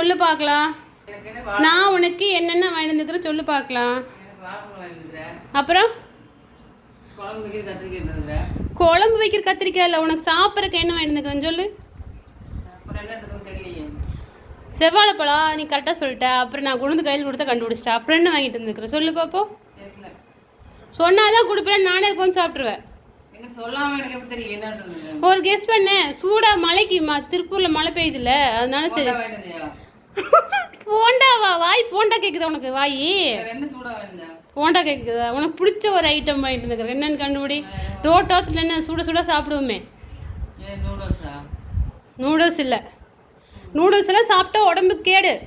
சொல்லு பார்க்கலாம். நான் உனக்கு என்னென்ன வாங்கிட்டு வந்துக்கிறேன் சொல்லு பார்க்கலாம். அப்புறம்? குழம்பு வைக்கிற கத்திரிக்காய் இருந்துக்கிறேன் இல்லை உனக்கு சாப்பிட்றதுக்கு என்ன வாங்கிட்டு வந்துக்கிறேன் சொல்லு. செவ்வாழைப்பழம் நீ கரெக்டாக சொல்லிட்ட. அப்புறம் நான் கொண்டு கையில் கொடுத்தா கண்டுபிடிச்சிட்டேன். அப்புறம் என்ன வாங்கிட்டு வந்துக்கிறேன் சொல்லு பார்ப்போம். சொன்னாதான் கொடுப்பேன் நானே உட்காந்து சாப்பிட்ருவேன் இருந்துக்கிறேன் ஒரு கெஸ் பண்ணேன் சூடாக மழைக்கு ம திருப்பூரில் மழை பெய்யுதுல்ல அதனால சரி. போண்டாவா வாய் போண்டா கேட்குதா உனக்கு வாய்? போண்டா கேட்குதா உனக்கு பிடிச்ச ஒரு ஐட்டம் வாங்கிட்டு வந்துக்கிறேன் என்னன்னு கண்டுபிடி? ரோட்டோத்தில் என்ன? சுட சுட சாப்பிடுவோமே. நூடுல்ஸா? இல்லை. நூடுல்ஸ் எல்லாம் சாப்பிட்டா உடம்புக்கு கேடு.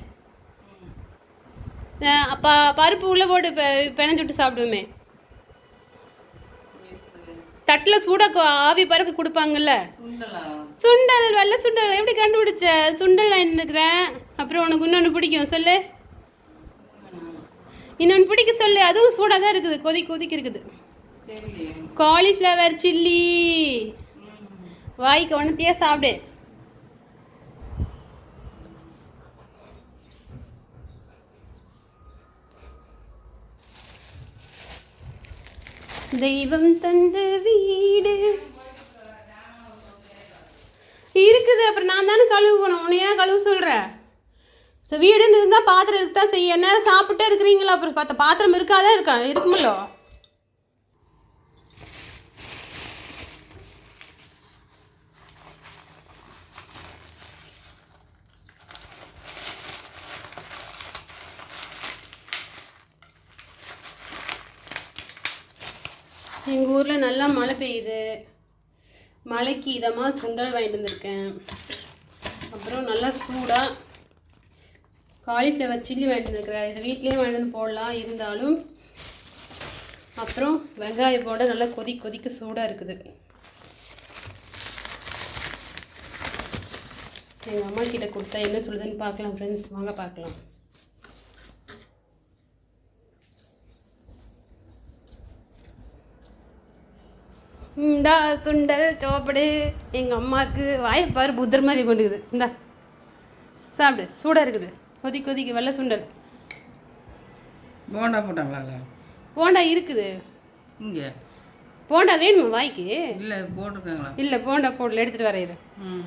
அப்ப பருப்பு உள்ளே போட்டு பெ- பிணைஞ்சு விட்டு சாப்பிடுவோமே. தட்டில் சூடாக ஆவி பறக்க கொடுப்பாங்கல்ல? சுண்டலா? வெள்ளை சுண்டல். எப்படி கண்டுபிடிச்ச? சுண்டல் வாங்கிட்டுருக்கிறேன் அப்புறம் உனக்கு இன்னொன்று பிடிக்கும். சொல்லு. இன்னொன்று பிடிக்க சொல்லு. அதுவும் சூடாக தான் இருக்குது. கொதி கொதிக்கு இருக்குது. Cauliflower chilli. வாய்க்கு ஒன்றத்தையே சாப்பிடு. தெய்வம் தந்த வீடு. இருக்குது அப்புறம் நான் தானே கழுவு போனேன். உன்னை ஏன் கழுவு சொல்கிறேன் ஸோ வீடுன்னு இருந்தால் பாத்திரம் இருக்கா செய்ய? என்ன சாப்பிட்டே இருக்கிறீங்களா? அப்புறம் பார்த்த பாத்திரம் இருக்காதான் இருக்கா? இருக்குமல்லோ? எங்கள் ஊரில் நல்லா மழை பெய்யுது. மழைக்கு இதமாக சுண்டல் வாங்கிட்டு வந்திருக்கேன். அப்புறம் நல்லா சூடாக காலிஃப்ளவர் சில்லி வாங்கிட்டு வந்துருக்கிறேன். இது வீட்லேயே வாங்கிட்டு வந்து போடலாம். இருந்தாலும் அப்புறம் வெங்காயம் போட நல்லா கொதி கொதிக்க சூடாக இருக்குது. எங்கள் அம்மா கிட்ட கொடுத்தா என்ன சொல்லுதுன்னு பார்க்கலாம் ஃப்ரெண்ட்ஸ் வாங்க பார்க்கலாம். இந்தா சுண்டல் சோப்படு. எங்கள் அம்மாவுக்கு வாய்ப்பாரு புத்தர் மாதிரி கொண்டுக்குது. இந்தா சாப்பிடு. சூடாக இருக்குது. கொதி கொதிக்கு வெள்ளை சுண்டல். போண்டா போட்டாங்களா போண்டா இருக்குது. இங்கே? போண்டா வேணுமா வாய்க்கு? இல்லை போட்டிருக்காங்களா? இல்லை போண்டா போடல. எடுத்துகிட்டு வரையிறேன் ம்.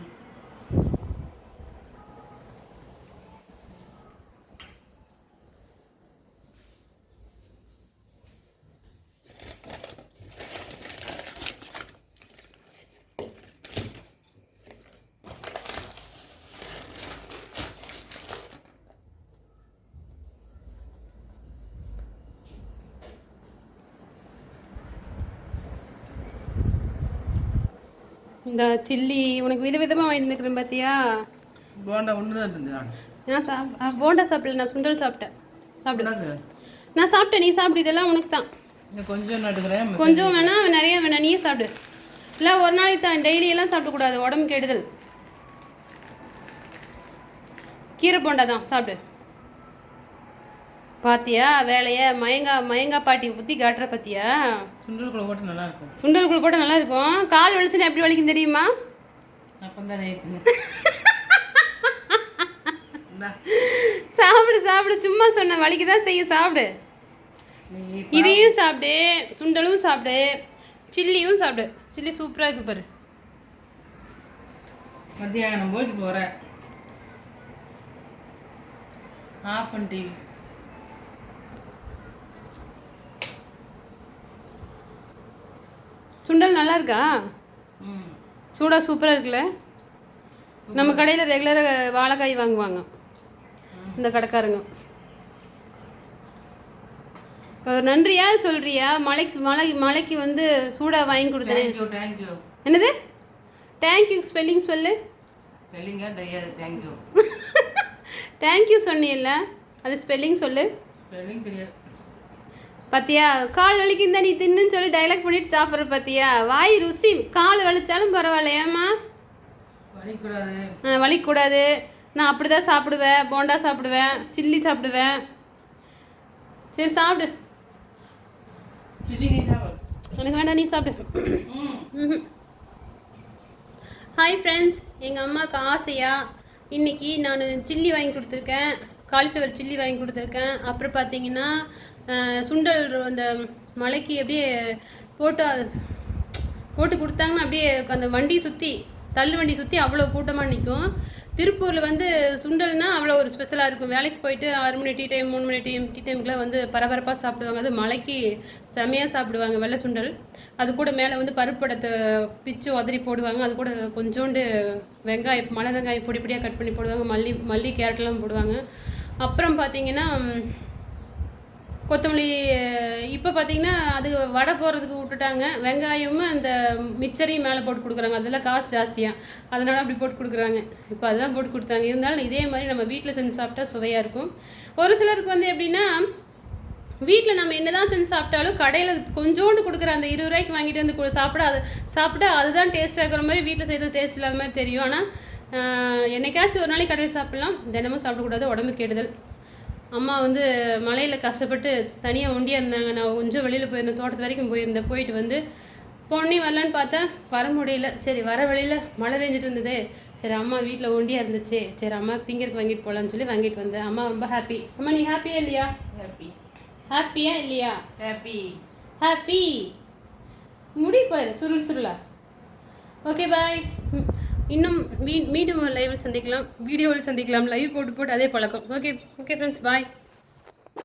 இந்த சில்லி உனக்கு வித விதமாக வாங்கிட்டு வந்துக்கிறேன் பார்த்தியா போண்டா ஒன்று தான் இருந்தா நான் சாப் போண்டா சாப்பிடல நான் சுண்டல் சாப்பிட்டேன். சாப்பிடு. உனக்கு நான் சாப்பிட்டேன் நீ சாப்பிடு இதெல்லாம் உனக்கு தான். கொஞ்சம் கொஞ்சம் வேணாம் நிறைய வேணாம் நீயே சாப்பிடு. இல்லை ஒரு நாளைக்கு தான் டெய்லி எல்லாம் சாப்பிடக்கூடாது உடம்பு கெடுதல். கீரை போண்டா தான் சாப்பிடு. பாத்தியா? வேலைய? மயங்கா மயங்கா பாட்டி புத்தி காட்டுற பாத்தியா? சுண்டல்குள்ள போட்டு நல்லா இருக்கும் சுண்டல்குள் கூட நல்லா இருக்கும் கால் வலிச்சுன்னா எப்படி வலிக்கும் தெரியுமா? சாப்பிடு சாப்பிடு. சும்மா சொன்ன வலிக்கு தான் செய்யும் சாப்பிடு இதையும் சாப்பிடு. சுண்டலும் சாப்பிடு. சில்லியும் சாப்பிடு. சில்லி சூப்பராக இருக்கு பாரு. மத்தியானம் போயிட்டு போகிற ஆஃப் பண்ணி சுண்டல் நல்லா இருக்கா சூடாக சூப்பராக இருக்குல்ல? நம்ம கடையில் ரெகுலராக வாழைக்காய் வாங்குவாங்க. இந்த கடைக்காரங்க. நன்றியா சொல்றியா? மலைக்கு மலை மலைக்கு வந்து சூடாக வாங்கி கொடுத்தேன். என்னது? தேங்க்யூ ஸ்பெல்லிங் சொல்லு. தெளிங்க தெரியாது தேங்க்யூ தேங்க்யூ சொன்னியல்ல அது ஸ்பெல்லிங் சொல்லு. தெளிங்க தெரியாது. பாத்தியா? கால் வலிக்கு இந்த நீ தின்னுன்னு சொல்லி டைலாக் பண்ணிட்டு சாப்பிட்ற பாத்தியா? வாய் ருசி கால் வலிச்சாலும் பரவாயில்ல ஏம்மா? வலிக்கூடாது. ஆ, வலிக்கக்கூடாது நான் அப்படி தான் சாப்பிடுவேன் போண்டா சாப்பிடுவேன் சில்லி சாப்பிடுவேன். சரி சாப்பிடு. எனக்கு வேண்டாம் நீ சாப்பிடு. ஹாய் ஃப்ரெண்ட்ஸ் எங்கள் அம்மாவுக்கு ஆசையாக இன்னைக்கு நான் சில்லி வாங்கி கொடுத்துருக்கேன். காலிஃப்ளவர் சில்லி வாங்கி கொடுத்துருக்கேன். அப்புறம் பார்த்தீங்கன்னா சுண்டல் அந்த மலைக்கு அப்படியே போட்டு போட்டு கொடுத்தாங்கன்னா அப்படியே அந்த வண்டி சுற்றி தள்ளு வண்டி சுற்றி அவ்வளோ கூட்டமாக நிற்கும் திருப்பூரில் வந்து சுண்டல்னா அவ்வளோ ஒரு ஸ்பெஷலாக இருக்கும். வேலைக்கு போயிட்டு ஆறு மணி டீ டைம் மூணு மணி டைம் டீ டைமுக்குலாம் வந்து பரபரப்பாக சாப்பிடுவாங்க. அது மலைக்கு செமையாக சாப்பிடுவாங்க வெள்ளை சுண்டல். அது கூட மேலே வந்து பருப்படத்தை பிச்சு உதறி போடுவாங்க. அது கூட கொஞ்சோண்டு வெங்காயம் மலை வெங்காயம் பொடி பொடியாக கட் பண்ணி போடுவாங்க. மல்லி மல்லி கேரட்லாம் போடுவாங்க. அப்புறம் பார்த்தீங்கன்னா கொத்தமல்லி இப்போ பார்த்தீங்கன்னா அது வடை போடுறதுக்கு விட்டுட்டாங்க. வெங்காயமும் அந்த மிச்சரையும் மேலே போட்டு கொடுக்குறாங்க. அதெல்லாம் காசு ஜாஸ்தியாக அதனால் அப்படி போட்டு கொடுக்குறாங்க. இப்போ அதுதான் போட்டு கொடுத்தாங்க. இருந்தாலும் இதே மாதிரி நம்ம வீட்டில் செஞ்சு சாப்பிட்டா சுவையாக இருக்கும். ஒரு சிலருக்கு வந்து எப்படின்னா வீட்டில் நம்ம என்ன தான் செஞ்சு சாப்பிட்டாலும் கடையில் கொஞ்சோண்டு கொடுக்குற அந்த இருபது ரூபாய்க்கு வாங்கிட்டு வந்து சாப்பிட அது சாப்பிட்டா அதுதான் டேஸ்ட்டாக இருக்கிற மாதிரி வீட்டில் செய்கிறது டேஸ்ட் இல்லாத மாதிரி தெரியும். ஆனால் என்னைக்காச்சும் ஒரு நாளைக்கு கடையில் சாப்பிட்லாம். தினமும் சாப்பிடக்கூடாது. உடம்பு கெடுதல். அம்மா வந்து மலையில் கஷ்டப்பட்டு தனியாக ஒண்டியாக இருந்தாங்க. நான் கொஞ்சம் வெளியில் போயிருந்தேன் தோட்டத்து வரைக்கும் போயிருந்தேன் போயிட்டு வந்து பொண்ணி வரலான்னு பார்த்தேன் வர முடியல. சரி வர வழியில் மழை பெஞ்சிட்டு இருந்தது. சரி அம்மா வீட்டில் ஒண்டியாக இருந்துச்சு. சரி அம்மா திங்கருக்கு வாங்கிட்டு போகலான்னு சொல்லி வாங்கிட்டு வந்தேன். அம்மா ரொம்ப ஹாப்பி அம்மா நீ ஹாப்பியா இல்லையா? ஹாப்பி ஹாப்பியா இல்லையா? ஹாப்பி ஹாப்பி முடி பாரு சுருள் சுருளா. ஓகே பாய் இன்னும் மீ மீண்டும் லைவில் சந்திக்கலாம். வீடியோவில் சந்திக்கலாம். லைவ் போட்டு போட்டு அதே பழக்கம். Okay okay friends bye